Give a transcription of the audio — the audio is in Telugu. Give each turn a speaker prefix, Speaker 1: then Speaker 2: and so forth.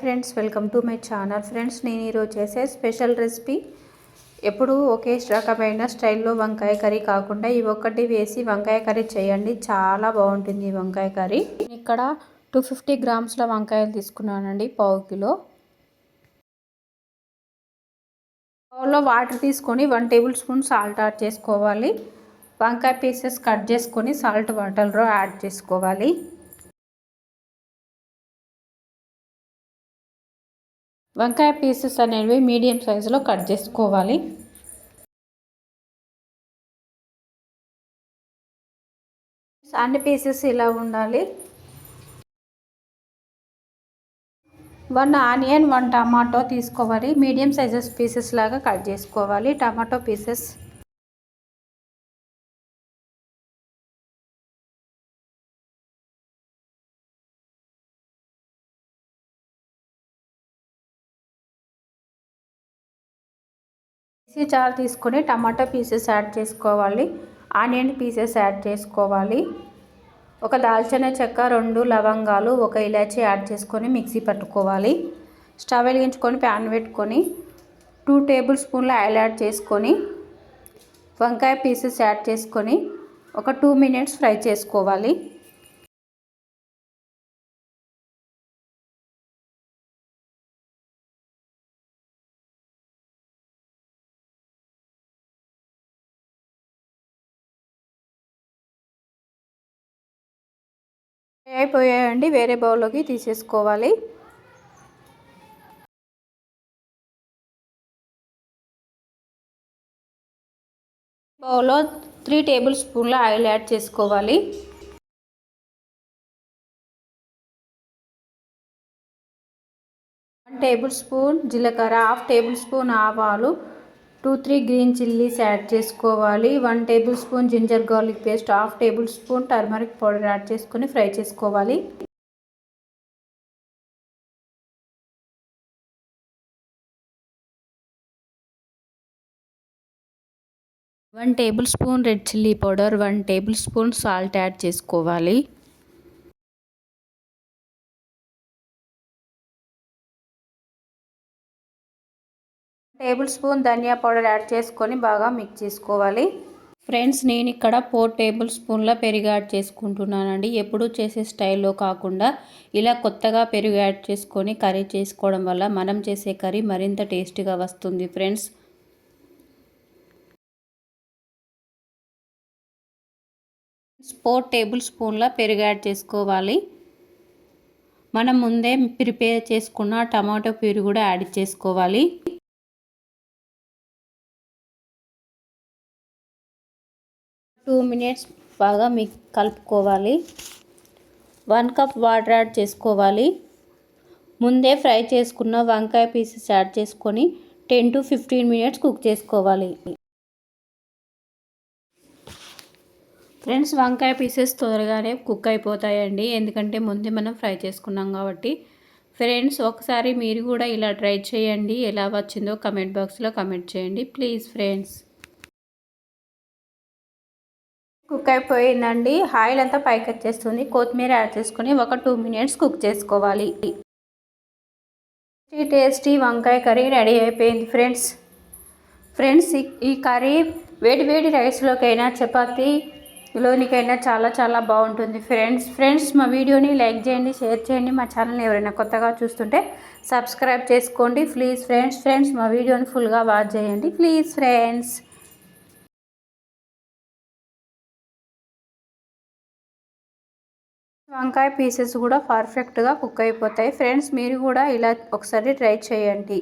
Speaker 1: Friends welcome to my channel. Friends నేను ఈరోజు చేసే స్పెషల్ రెసిపీ ఎప్పుడు ఒకే రకమైన స్టైల్లో వంకాయ కర్రీ కాకుండా ఇవి ఒక్కటి వేసి వంకాయ కర్రీ చేయండి. చాలా బాగుంటుంది ఈ వంకాయ కర్రీ. ఇక్కడ టూ ఫిఫ్టీ గ్రామ్స్ల వంకాయలు తీసుకున్నానండి పావు కిలో. పావులో వాటర్ తీసుకొని one tablespoon salt add చేసుకోవాలి. వంకాయ పీసెస్ కట్ చేసుకొని సాల్ట్ వాటర్లో యాడ్ చేసుకోవాలి. వంకాయ పీసెస్ అనేవి మీడియం సైజులో కట్ చేసుకోవాలి. అన్ని పీసెస్ ఇలా ఉండాలి. వన్ ఆనియన్ వన్ టమాటో తీసుకోవాలి. మీడియం సైజెస్ పీసెస్ లాగా కట్ చేసుకోవాలి. టమాటో పీసెస్ మిక్సీ జార్ తీసుకొని టమాటా పీసెస్ యాడ్ చేసుకోవాలి. ఆనియన్ పీసెస్ యాడ్ చేసుకోవాలి. ఒక దాల్చిన చెక్క రెండు లవంగాలు ఒక ఇలాచీ యాడ్ చేసుకొని మిక్సీ పట్టుకోవాలి. స్టవ్ వెలిగించుకొని ప్యాన్ పెట్టుకొని టూ టేబుల్ స్పూన్ల ఆయిల్ యాడ్ చేసుకొని వంకాయ పీసెస్ యాడ్ చేసుకొని ఒక టూ మినిట్స్ ఫ్రై చేసుకోవాలి. అయిపోయాయండి వేరే బౌల్లోకి తీసేసుకోవాలి. బౌల్లో త్రీ టేబుల్ స్పూన్ల ఆయిల్ యాడ్ చేసుకోవాలి. వన్ టేబుల్ స్పూన్ జీలకర్ర హాఫ్ టేబుల్ స్పూన్ ఆవాలు two three green chillies add చేసుకోవాలి. One tablespoon ginger garlic paste half tablespoon turmeric powder add చేసుకొని ఫ్రై చేసుకోవాలి. One tablespoon red chilli powder one tablespoon salt add చేసుకోవాలి. టేబుల్ స్పూన్ ధనియా పౌడర్ యాడ్ చేసుకొని బాగా మిక్స్ చేసుకోవాలి. ఫ్రెండ్స్ నేను ఇక్కడ ఫోర్ టేబుల్ స్పూన్ల పెరుగు యాడ్ చేసుకుంటున్నానండి. ఎప్పుడు చేసే స్టైల్లో కాకుండా ఇలా కొత్తగా పెరుగు యాడ్ చేసుకొని కర్రీ చేసుకోవడం వల్ల మనం చేసే కర్రీ మరింత టేస్టీగా వస్తుంది ఫ్రెండ్స్. ఫోర్ టేబుల్ స్పూన్ల పెరుగు యాడ్ చేసుకోవాలి. మనం ముందే ప్రిపేర్ చేసుకున్న టమాటో పెరుగు కూడా యాడ్ చేసుకోవాలి. టూ మినిట్స్ బాగా మీకు కలుపుకోవాలి. వన్ కప్ వాటర్ యాడ్ చేసుకోవాలి. ముందే ఫ్రై చేసుకున్న వంకాయ పీసెస్ యాడ్ చేసుకొని ten to fifteen minutes cook చేసుకోవాలి. ఫ్రెండ్స్ వంకాయ పీసెస్ త్వరగానే కుక్ అయిపోతాయండి. ఎందుకంటే ముందే మనం ఫ్రై చేసుకున్నాం కాబట్టి. ఫ్రెండ్స్ ఒకసారి మీరు కూడా ఇలా ట్రై చేయండి. ఎలా వచ్చిందో కమెంట్ బాక్స్లో కమెంట్ చేయండి. Please friends. కుక్ అయిపోయిందండి. ఆయిల్ అంతా పైకి వచ్చేస్తుంది కొత్తిమీర యాడ్ చేసుకొని ఒక టూ మినిట్స్ కుక్ చేసుకోవాలి. టేస్టీ టేస్టీ వంకాయ కర్రీ రెడీ అయిపోయింది ఫ్రెండ్స్. ఫ్రెండ్స్ ఈ కర్రీ వేడి వేడి రైస్లోకైనా చపాతీ లోనికైనా చాలా చాలా బాగుంటుంది ఫ్రెండ్స్. ఫ్రెండ్స్ మా వీడియోని లైక్ చేయండి షేర్ చేయండి. మా ఛానల్ని ఎవరైనా కొత్తగా చూస్తుంటే సబ్స్క్రైబ్ చేసుకోండి. ప్లీజ్ ఫ్రెండ్స్ ఫ్రెండ్స్ మా వీడియోని ఫుల్గా వాచ్ చేయండి. Please friends. వంకాయ పీసెస్ కూడా పర్ఫెక్ట్గా కుక్ అయిపోతాయి. ఫ్రెండ్స్ మీరు కూడా ఇలా ఒకసారి ట్రై చేయండి.